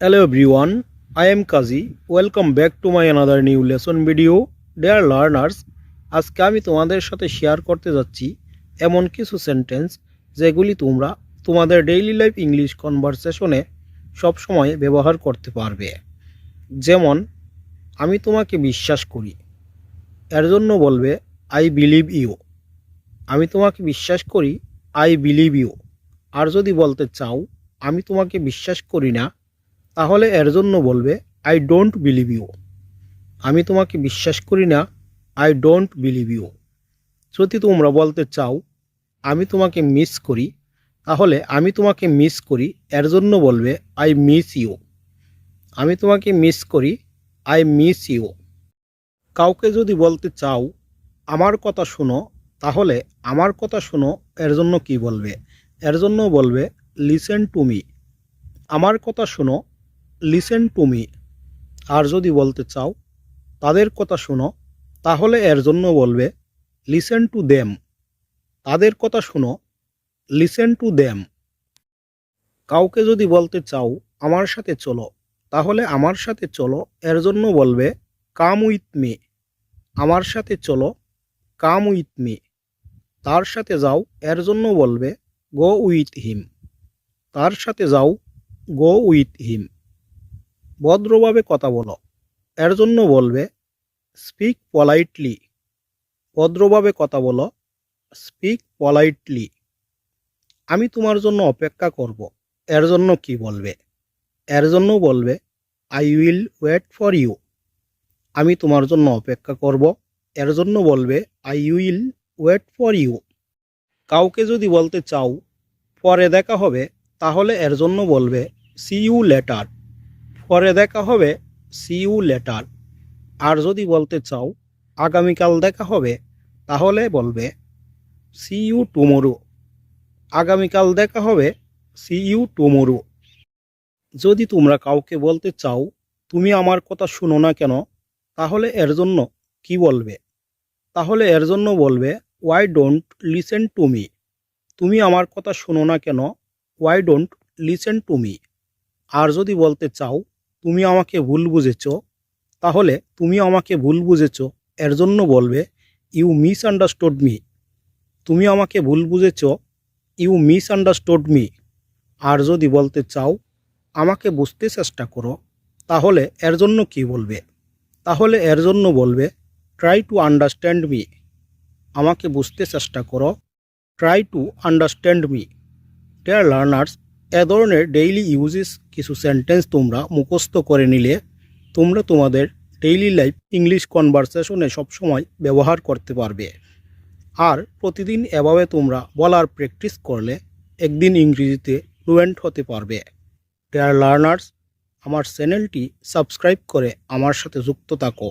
Hello everyone, I am Kazi. Welcome back to my another new lesson video. Dear learners, আজকে আমি তোমাদের সাথে share করতে যাচ্ছি এমন কিছু সেন্টেন্স যেগুলি তোমরা তোমাদের ডেইলি লাইফ ইংলিশ কনভারসেশনে সবসময় ব্যবহার করতে পারবে যেমন আমি তোমাকে বিশ্বাস করি এর জন্য বলবে আই বিলিভ ইউ আমি তোমাকে বিশ্বাস করি আই বিলিভ ইউ আর যদি বলতে চাও আমি তোমাকে বিশ্বাস করি না তাহলে এর জন্য বলবে আই ডোন্ট বিলিভ ইউ আমি তোমাকে বিশ্বাস করি না আই ডোন্ট বিলিভ ইউ যদি তোমরা বলতে চাও, আমি তোমাকে মিস করি। তাহলে আমি তোমাকে মিস করি, এর জন্য বলবে আই মিস ইউ আমি তোমাকে মিস করি আই মিস ইউ কাউকে যদি বলতে চাও, আমার কথা শোনো, তাহলে আমার কথা শোনো, এর জন্য কি বলবে? এর জন্য বলবে লিসেন টু মি আমার কথা শোনো লিসেন টু মি আর যদি বলতে চাও, তাদের কথা শোনো, তাহলে এর জন্য বলবে লিসেন টু দেম তাদের কথা শোনো লিসেন টু দেম কাউকে যদি বলতে চাও, আমার সাথে চলো, তাহলে আমার সাথে চলো, এর জন্য বলবে কাম উইথ মি আমার সাথে চলো কাম উইথ মি তার সাথে যাও, এর জন্য বলবে গো উইথ হিম তার সাথে যাও গো উইথ হিম ভদ্রভাবে কথা বলো। এর জন্য বলবে স্পিক পলাইটলি ভদ্রভাবে কথা বলো স্পিক পলাইটলি আমি তোমার জন্য অপেক্ষা করব। এর জন্য কি বলবে? এর জন্য বলবে I will wait for you আমি তোমার জন্য অপেক্ষা করব। এর জন্য বলবে I will wait for you কাউকে যদি বলতে চাও, পরে দেখা হবে, তাহলে এর জন্য বলবে সি ইউ লেটার পরে দেখা হবে সি ইউ লেটার আর যদি বলতে চাও, আগামীকাল দেখা হবে, তাহলে বলবে সি ইউ টুমোরো আগামীকাল দেখা হবে সি ইউ টুমোরো যদি তোমরা কাউকে বলতে চাও, তুমি আমার কথা শুনো না কেন, তাহলে এর জন্য কি বলবে? তাহলে এর জন্য বলবে why don't listen to me তুমি আমার কথা শোনো না কেন why don't listen to me আর যদি বলতে চাও তুমি আমাকে ভুল বুঝেছ, তাহলে তুমি আমাকে ভুল বুঝেছ। এর জন্য বলবে ইউ মিস আন্ডারস্টুড মি তুমি আমাকে ভুল বুঝেছ ইউ মিস আন্ডারস্টুড মি আর যদি বলতে চাও, আমাকে বুঝতে চেষ্টা করো, তাহলে এর জন্য কি বলবে? তাহলে এর জন্য বলবে ট্রাই টু আন্ডারস্ট্যান্ড মি আমাকে বুঝতে চেষ্টা করো try to understand me dear learners এ ধরনের ডেইলি ইউজেস কিছু সেন্টেন্স তোমরা মুখস্থ করে নিলে, তোমরা তোমাদের ডেইলি লাইফ ইংলিশ কনভারসেশনে সবসময় ব্যবহার করতে পারবে। আর প্রতিদিন এভাবে তোমরা বলার প্র্যাকটিস করলে একদিন ইংরেজিতে ফ্লুয়েন্ট হতে পারবে। ডেয়ার লার্নার্স আমার চ্যানেলটি সাবস্ক্রাইব করে আমার সাথে যুক্ত থাকো।